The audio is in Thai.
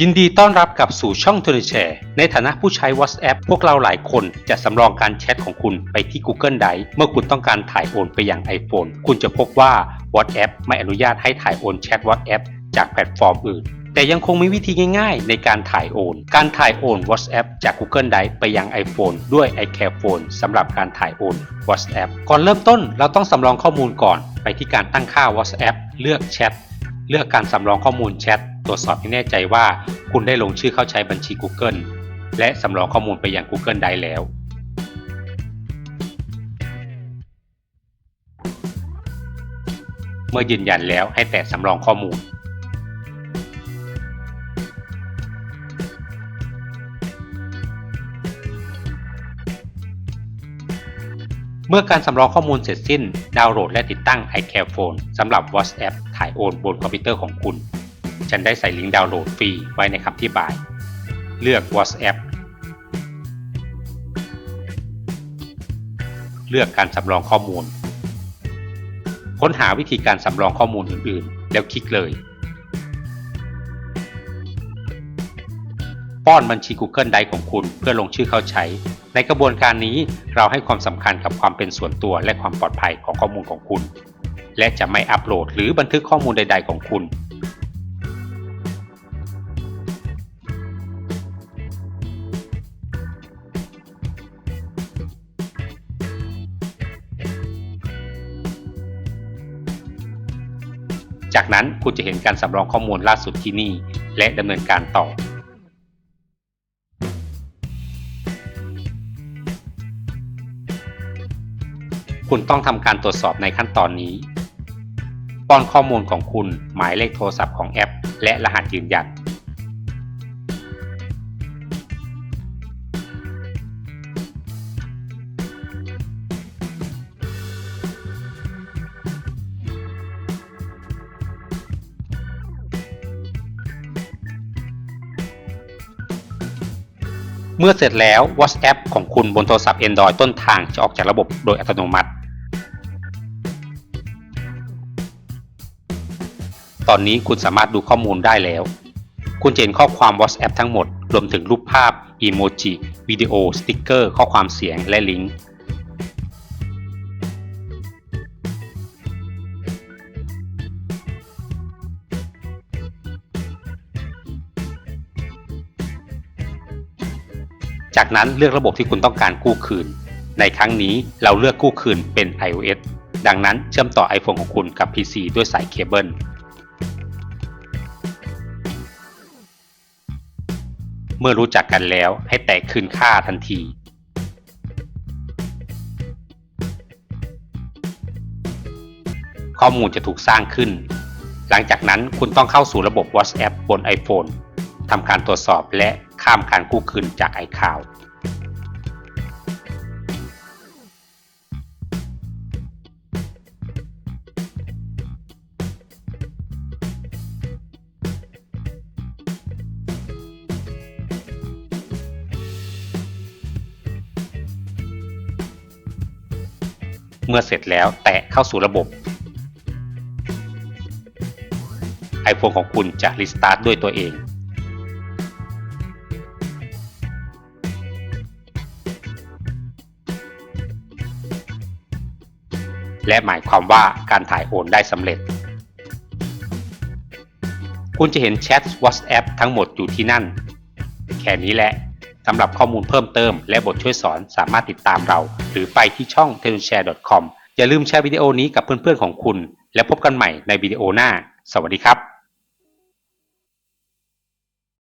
ยินดีต้อนรับกลับสู่ช่อง t ท r แชร์ในฐานะผู้ใช้ WhatsApp พวกเราหลายคนจะสำรองการแชทของคุณไปที่ Google Drive เมื่อคุณต้องการถ่ายโอนไปยัง iPhone คุณจะพบว่า WhatsApp ไม่อนุญาตให้ถ่ายโอนแชท WhatsApp จากแพลตฟอร์มอื่น แต่ยังคงมีวิธีง่ายๆ ในการถ่ายโอน การถ่ายโอน WhatsApp จาก Google Drive ไปยัง iPhone ด้วย iCare Phone สำหรับการถ่ายโอน WhatsApp ก่อนเริ่มต้นเราต้องสำรองข้อมูลก่อน ไปที่การตั้งค่า WhatsApp เลือกแชทเลือกการสำรองข้อมูลแชท ตรวจสอบให้แน่ใจว่าคุณได้ลงชื่อเข้าใช้บัญชี Google และสำรองข้อมูลไปยัง Google ได้แล้ว เมื่อยืนยันแล้วให้แตะสำรองข้อมูล เมื่อการสำรองข้อมูลเสร็จสิ้น ดาวน์โหลดและติดตั้ง iCare Phone สำหรับ WhatsApp ถ่ายโอนบนคอมพิวเตอร์ของคุณ ฉันได้ใส่ลิงก์ดาวน์โหลดฟรีไว้ในคำอธิบาย เลือก WhatsApp เลือกการสำรองข้อมูล ค้นหาวิธีการสำรองข้อมูลอื่นๆ แล้วคลิกเลยป้อนบัญชี Google Drive ของคุณเพื่อลงชื่อเข้าใช้ ในกระบวนการนี้เราให้ความสำคัญกับความเป็นส่วนตัวและความปลอดภัยของข้อมูลของคุณ และจะไม่อัปโหลดหรือบันทึกข้อมูลใด ๆ ของคุณ จากนั้นคุณจะเห็นการสำรองข้อมูลล่าสุดที่นี่ และดำเนินการต่อ คุณต้องทำการตรวจสอบในขั้นตอนนี้ ป้อนข้อมูลของคุณหมายเลขโทรศัพท์ของแอป และรหัสยืนยัน เมื่อเสร็จแล้ว WhatsApp ของคุณบนโทรศัพท์ Android ต้นทางจะออกจากระบบโดยอัตโนมัติ ตอนนี้คุณสามารถดูข้อมูลได้แล้ว คุณจะเห็นข้อความ WhatsApp ทั้งหมด รวมถึงรูปภาพ อีโมจิ วิดีโอ สติกเกอร์ ข้อความเสียง และลิงก์ จากนั้นเลือกระบบที่คุณต้องการกู้คืน ในครั้งนี้เราเลือกกู้คืนเป็น iOS ดังนั้นเชื่อมต่อ iPhone ของคุณกับ PC ด้วยสายเคเบิลเมื่อรู้จักกันแล้วให้แตะคืนค่าทันที ข้อมูลจะถูกสร้างขึ้น หลังจากนั้นคุณต้องเข้าสู่ระบบ WhatsApp บน iPhone ทำการตรวจสอบและ ข้ามการกู้คืนจาก iCloud เมื่อเสร็จแล้วแตะเข้าสู่ระบบ iPhone ของคุณจะรีสตาร์ทด้วยตัวเอง และหมายความว่าการถ่ายโอนได้สำเร็จ คุณจะเห็นแชท WhatsApp ทั้งหมดอยู่ที่นั่น แค่นี้แหละสำหรับข้อมูลเพิ่มเติมและบทช่วยสอนสามารถติดตามเรา หรือไปที่ช่อง t e l s h a r e c o m อย่าลืมแชร์วิดีโอนี้กับเพื่อนๆของคุณ และพบกันใหม่ในวิดีโอหน้า สวัสดีครับ